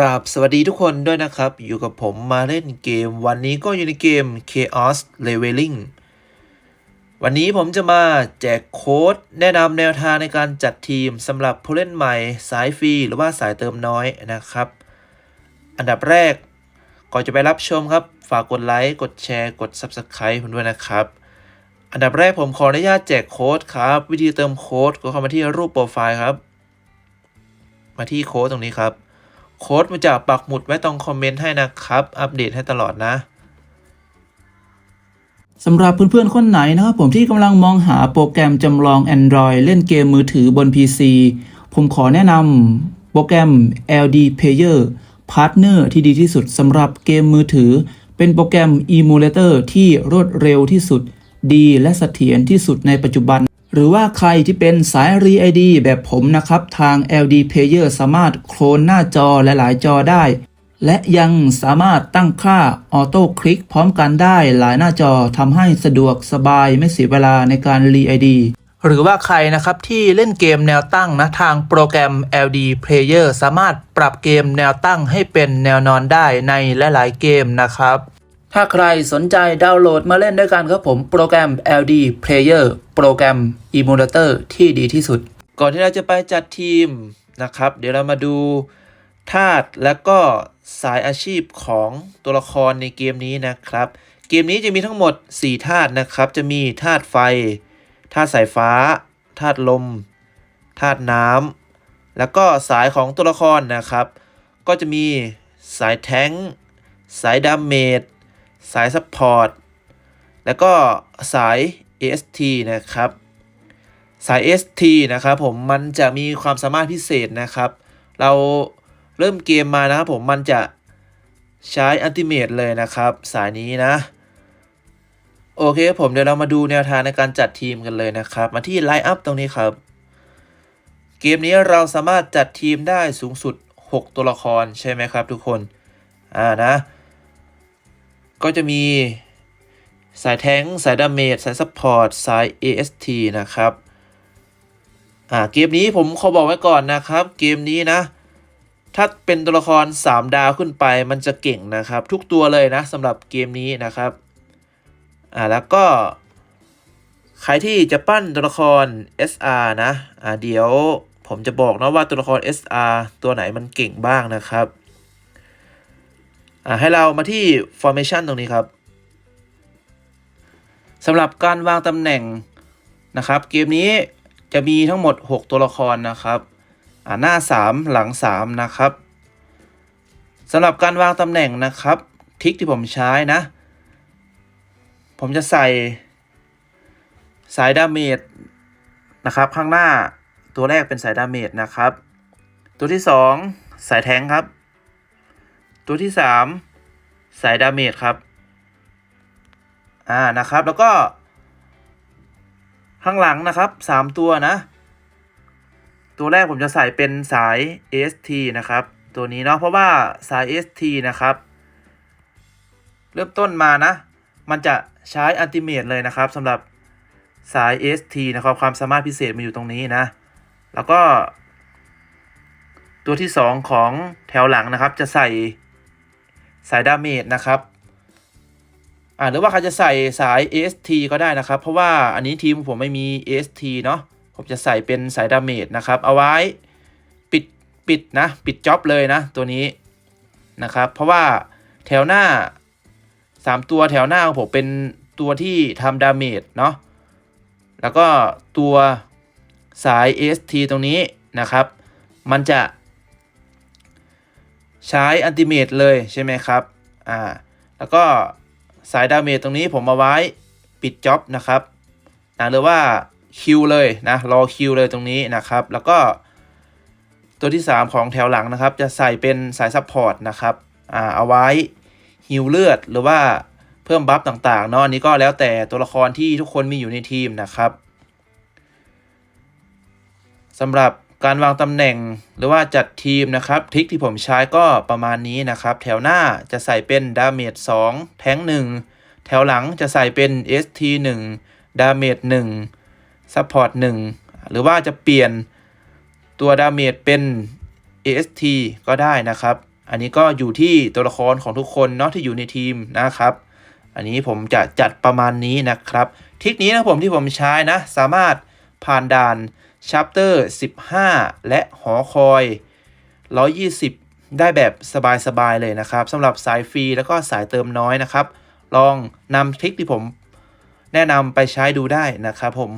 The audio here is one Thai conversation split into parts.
ครับสวัสดีทุกคนด้วยนะครับ อยู่กับผมมาเล่นเกม วันนี้ก็อยู่ในเกม Chaos Leveling วันนี้ผมจะมาแจกโค้ดแนะนำแนวทางในการจัดทีมสำหรับผู้เล่นใหม่สายฟรีหรือว่าสายเติมน้อยนะครับ อันดับแรกก่อนจะไปรับชมครับ ฝากกดไลค์ กดแชร์ กด Subscribe ผมด้วยนะครับ อันดับแรกผมขออนุญาตแจกโค้ดครับ วิธีเติมโค้ดก็เข้ามาที่รูปโปรไฟล์ครับ มาที่โค้ดตรงนี้ครับ โค้ดมาจากปักหมุดไว้ตรงคอมเมนต์ให้นะครับ อัปเดตให้ตลอดนะสำหรับเพื่อนๆ คนไหนนะครับผมที่กำลังมองหาโปรแกรมจำลอง Android เล่นเกมมือถือบน PC ผมขอแนะนำโปรแกรม LD Player Partner ที่ดีที่สุดสำหรับเกมมือถือ เป็นโปรแกรม Emulator ที่รวดเร็วที่สุด ดีและเสถียรที่สุดในปัจจุบัน หรือว่าใครที่เป็นสาย r e ID แบบผมนะครับ ทาง LD Player สามารถโคลนหน้าจอหลายๆ จอได้ และยังสามารถตั้งค่าออโต้คลิกพร้อมกันได้หลายหน้าจอทำให้สะดวกสบายไม่เสียเวลาในการรีไอดีหรือว่าใครนะครับที่เล่นเกมแนวตั้งนะทางโปรแกรม LD Player สามารถปรับเกมแนวตั้งให้เป็นแนวนอนได้ในหลาย ๆ เกมนะครับ ถ้าใครสนใจดาวน์โหลดมาเล่นด้วยกันครับผมโปรแกรม LD Player โปรแกรม Emulator ที่ดีที่สุด ก่อนที่เราจะไปจัดทีมนะครับ เดี๋ยวเรามาดูธาตุและก็สายอาชีพของตัวละครในเกมนี้นะครับ เกมนี้จะมีทั้งหมด 4 ธาตุนะครับ จะมีธาตุไฟ ธาตุสายฟ้า ธาตุลม ธาตุน้ำ แล้วก็สายของตัวละครนะครับ ก็จะมีสายแท้ง สายดาเมจ สายซัพพอร์ตแล้วก็สาย AST นะครับ สาย ST นะครับผมมันจะมีความสามารถพิเศษนะครับ เราเริ่มเกมมานะครับผมมันจะใช้อัลติเมทเลยนะครับ สายนี้นะ โอเคผมเดี๋ยวเรามาดูแนวทางในการจัดทีมกันเลยนะครับ มาที่ไลน์อัพตรงนี้ครับ เกมนี้เราสามารถจัดทีมได้สูงสุด 6 ตัวละครใช่ไหมครับทุกคน อ่านะ ก็จะมีสายแทงสายดาเมจสายซัพพอร์ตสาย AST นะครับอ่าเกมนี้ผมขอบอกไว้ก่อนนะครับ เกมนี้นะ ถ้าเป็นตัวละคร 3 ดาวขึ้นไปมันจะเก่งนะครับ ทุกตัวเลยนะสำหรับเกมนี้นะครับอ่าแล้วก็ ใครที่จะปั้นตัวละคร SR นะอ่าเดี๋ยวผมจะบอกนะว่าตัวละคร SR ตัวไหนมันเก่งบ้างนะครับ อ่าให้เรามาที่ formation ตรงนี้ครับสำหรับการวางตำแหน่งนะครับ เกมนี้จะมีทั้งหมด 6 ตัวละครนะครับหน้า 3 หลัง 3 นะครับสำหรับการวางตำแหน่งนะครับ ทิกที่ผมใช้นะ ผมจะใส่สายดาเมจนะครับ ข้างหน้าตัวแรกเป็นสายดาเมจนะครับ ตัวที่ 2 สายแทงครับ ตัวที่ 3 สายดาเมจครับ อ่านะครับ แล้วก็ ข้างหลังนะครับ 3 ตัวนะ ตัวแรกผมจะใส่เป็นสาย AST นะครับ ตัวนี้เนาะเพราะว่าสาย AST นะครับ เริ่มต้นมานะ มันจะใช้อัลติเมทเลยนะครับสำหรับสาย AST นะครับ ความสามารถพิเศษมันอยู่ตรงนี้นะ แล้วก็ ตัวที่ 2 ของแถวหลังนะครับ จะใส่ สายดาเมจนะครับอ่าหรือว่าใครจะใส่สาย AST ก็ได้นะครับ เพราะว่าอันนี้ทีมผมไม่มี AST เนาะผมจะใส่เป็นสายดาเมจนะครับ เอาไว้ปิดปิดนะ ปิดจ็อบเลยนะ ตัวนี้นะครับ เพราะว่าแถวหน้า 3 ตัวแถวหน้าของผมเป็นตัวที่ทำดาเมจเนาะแล้วก็ตัวสาย AST ตรงนี้นะครับ มันจะ ใช้อันติเมตเลยใช่ไหมครับอ่าแล้วก็สายดาเมจตรงนี้ผมเอาไว้ปิดจ็อบนะครับนะหรือว่าคิวเลยนะรอคิวเลยตรงนี้นะครับ แล้วก็ตัวที่ 3 ของแถวหลังนะครับ จะใส่เป็นสายซัพพอร์ตนะครับอ่าเอาไว้ฮิวเลือดหรือว่าเพิ่มบัฟต่างๆเนาะอันนี้ก็แล้วแต่ตัวละครที่ทุกคนมีอยู่ในทีมนะครับสำหรับ การวางตำแหน่งหรือว่าจัดทีมนะครับทริคที่ผมใช้ก็ประมาณนี้นะครับ แถวหน้าจะใส่เป็นดาเมจ2แทง1 แถวหลังจะใส่เป็น ST 1ดาเมจ1ซัพพอร์ต1หรือว่าจะเปลี่ยนตัวดาเมจเป็น AST ก็ได้นะครับ อันนี้ก็อยู่ที่ตัวละครของทุกคนเนาะที่อยู่ในทีมนะครับ อันนี้ผมจะจัดประมาณนี้นะครับ ทริคนี้นะผมที่ผมใช้นะ สามารถผ่านด่าน ชัปเตอร์15 และหอคอย 120 ได้แบบสบายๆเลยนะครับสำหรับสายฟรีแล้วก็สายเติมน้อยนะครับ ลองนำทริคที่ผมแนะนำไปใช้ดูได้นะครับผม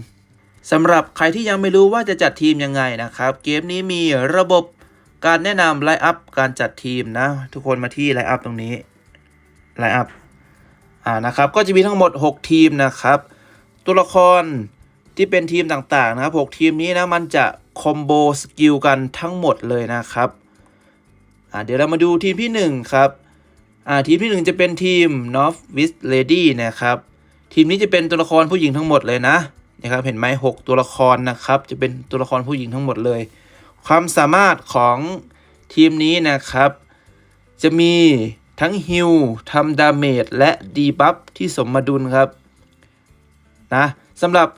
สำหรับใครที่ยังไม่รู้ว่าจะจัดทีมยังไงนะครับ เกมนี้มีระบบการแนะนำไลน์อัพการจัดทีมนะ ทุกคนมาที่ไลน์อัพตรงนี้ไลน์อัพอ่านะครับก็จะมีทั้งหมด 6 ทีมนะครับ ตัวละคร ที่เป็นทีมต่างๆนะครับ6ทีมนี้นะมันจะคอมโบสกิลกันทั้งหมดเลยนะครับเดี๋ยวเรามาดูทีมที่ 1 ครับทีมที่ 1 จะเป็นทีม North West Lady นะครับ ทีมนี้จะเป็นตัวละครผู้หญิงทั้งหมดเลยนะนะครับเห็นไหม6ตัวละครนะครับ จะเป็นตัวละครผู้หญิงทั้งหมดเลย ความสามารถของทีมนี้นะครับ จะมีทั้งฮิลทำดาเมจและดีบัฟที่สมดุลครับนะสำหรับ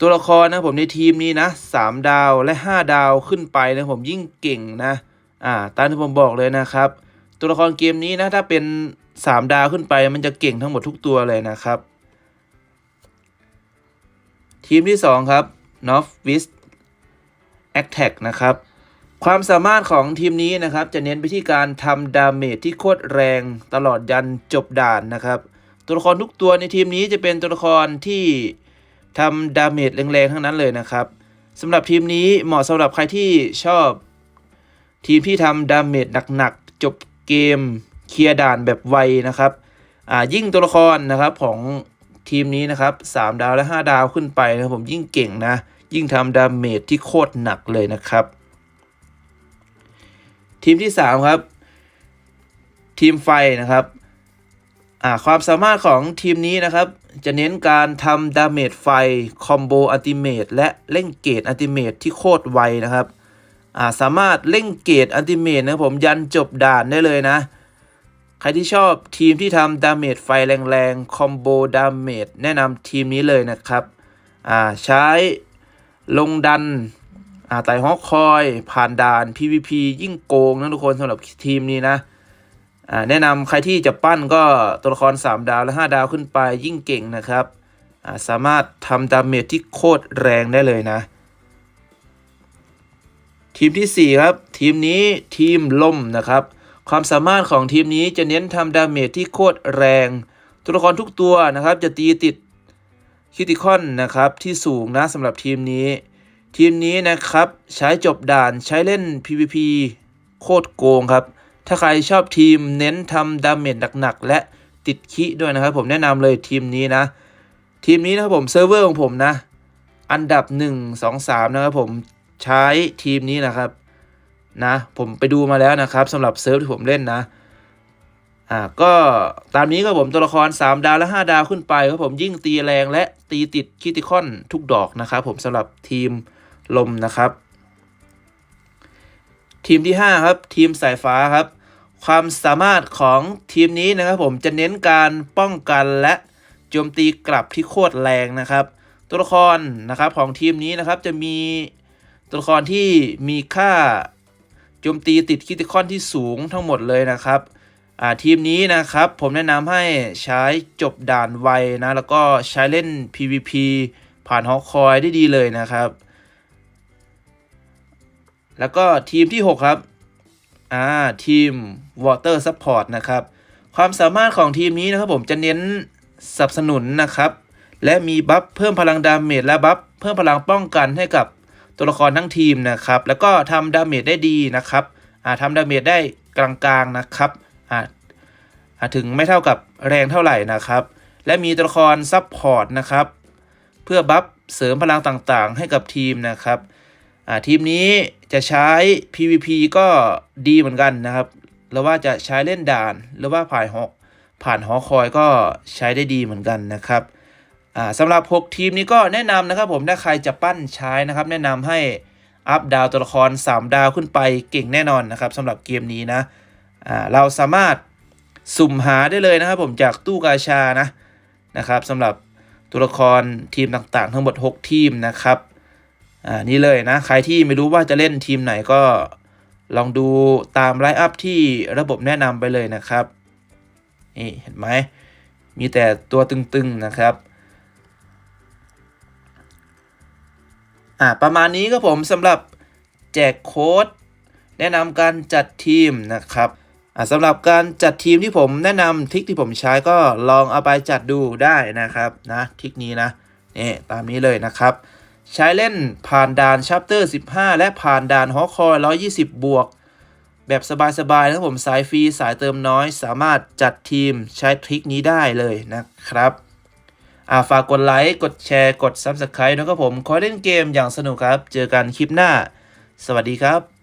ตัวละครนะผมในทีมนี้นะ3ดาวและ 5 ดาวขึ้นไปนะผมยิ่งเก่งนะอ่าตามที่ผมบอกเลยนะครับ ตัวละครเกมนี้นะถ้าเป็น 3 ดาวขึ้นไปมันจะเก่งทั้งหมดทุกตัวเลยนะครับ ทีมที่ 2 ครับ North West Attack นะครับ ความสามารถของทีมนี้นะครับ จะเน้นไปที่การทำดาเมจที่โคตรแรงตลอดยันจบด่านนะครับ ตัวละครทุกตัวในทีมนี้จะเป็นตัวละครที่ ทำดาเมจแรงๆทั้งนั้นเลยนะครับสำหรับทีมนี้เหมาะสำหรับใครที่ชอบ ทีมที่ทำดาเมจหนักๆ จบเกมเคลียร์ด่านแบบไวนะครับอ่ายิ่งตัวละครนะครับของทีมนี้นะครับ3ดาวและ 5 ดาวขึ้นไปนะครับผมยิ่งเก่งนะ ยิ่งทำดาเมจที่โคตรหนักเลยนะครับ ทีมที่ 3 ครับ ทีมไฟนะครับ อ่าความสามารถของทีมนี้นะครับ จะเน้นการทำดาเมจไฟ คอมโบอัลติเมตและเล่งเกตอัลติเมตที่โคตรไวนะครับอ่าสามารถเล่งเกตอัลติเมตนะผมยันจบด่านได้เลยนะ ใครที่ชอบทีมที่ทำดาเมจไฟแรงๆ คอมโบดาเมจแนะนำทีมนี้เลยนะครับอ่าใช้ลงดันอ่าไต่ฮอกคอย ผ่านด่าน PVP ยิ่งโกงนะทุกคนสำหรับทีมนี้นะ แนะนำใครที่จะปั้นก็ตัวละคร 3 ดาวและ 5 ดาวขึ้นไปยิ่งเก่งนะครับ สามารถทำดาเมจที่โคตรแรงได้เลยนะ ทีมทีสี่ 4 ครับ ทีมนี้ทีมล่มนะครับ ความสามารถของทีมนี้จะเน้นทำดาเมจที่โคตรแรง ตัวละครทุกตัวนะครับ จะตีติดคิติคอนนะครับที่สูงนะสำหรับทีมนี้ ทีมนี้นะครับใช้จบด่านใช้เล่น PVP โคตรโกงครับ ถ้าใครชอบทีมเน้นทำดาเมจหนักๆ และติดคิด้วยนะครับ ผมแนะนำเลยทีมนี้นะ ทีมนี้นะครับผมเซิร์ฟเวอร์ของผมนะ อันดับ 1 2 3 นะครับผมใช้ทีมนี้นะครับนะผมไปดูมาแล้วนะครับสำหรับเซิร์ฟที่ผมเล่นนะอ่าก็ตามนี้ครับผมตัวละคร 3 ดาวและ 5 ดาวขึ้นไปครับผมยิ่งตีแรงและตีติดคิติคอนทุกดอกนะครับผมสำหรับทีมลมนะครับ ทีมที่ 5 ครับ ทีมสายฟ้าครับ ความสามารถของทีมนี้นะครับผมจะเน้นการป้องกันและโจมตีกลับที่โคตรแรงนะครับ ตัวละครนะครับของทีมนี้นะครับจะมีตัวละครที่มีค่าโจมตีติดคิติคอนที่สูงทั้งหมดเลยนะครับทีมนี้นะครับผมแนะนำให้ใช้จบด่านไวนะแล้วก็ใช้เล่น PVP ผ่านฮอคอยได้ดีเลยนะครับ แล้วก็ทีมที่ 6 ครับ อ่าทีม Water Support นะครับ ความสามารถของทีมนี้นะครับผมจะเน้นสนับสนุนนะครับ และมีบัฟเพิ่มพลังดาเมจและบัฟเพิ่มพลังป้องกันให้กับตัวละครทั้งทีมนะครับ แล้วก็ทำดาเมจได้ดีนะครับอ่าทำดาเมจได้กลางๆนะครับอ่าถึงไม่เท่ากับแรงเท่าไหร่นะครับ และมีตัวละครซับพอร์ตนะครับ เพื่อบัฟเสริมพลังต่างๆ ให้กับทีมนะครับ ทีมนี้จะใช้ PVP ก็ดีเหมือนกันนะครับหรือว่าจะใช้เล่นด่าน หรือว่าผ่านหอกผ่านหอคอยก็ใช้ได้ดีเหมือนกันนะครับอ่าสำหรับ 6 ทีมนี้ก็แนะนำนะครับผมถ้าใครจะปั้นใช้นะครับ แนะนำให้อัพดาวตัวละคร 3 ดาวขึ้นไปเก่งแน่นอนนะครับสำหรับเกมนี้นะอ่าเราสามารถสุ่มหาได้เลยนะครับผมจากตู้กาชานะนะครับสำหรับตัวละครทีมต่างๆ ทั้งหมด 6 ทีมนะครับ อ่านี่เลยนะ ใครที่ไม่รู้ว่าจะเล่นทีมไหนก็ลองดูตามไลน์อัพที่ระบบแนะนำไปเลยนะครับ นี่เห็นไหม มีแต่ตัวตึงๆนะครับ อ่าประมาณนี้ก็ผมสำหรับแจกโค้ด แนะนำการจัดทีมนะครับอ่าสำหรับการจัดทีมที่ผมแนะนำทริคที่ผมใช้ก็ลองเอาไปจัดดูได้นะครับนะทริคนี้นะนี่ตามนี้เลยนะครับ ใช้เล่นผ่านด่านชัปเตอร์ 15 และผ่านด่านฮอคอย 120 บวก แบบสบายๆนะครับผมสายฟรีสายเติมน้อย สามารถจัดทีมใช้ทริคนี้ได้เลยนะครับอ่าฝากกดไลค์ กดแชร์ กด Subscribe นะครับผม ขอเล่นเกมอย่างสนุกครับ เจอกันคลิปหน้า สวัสดีครับ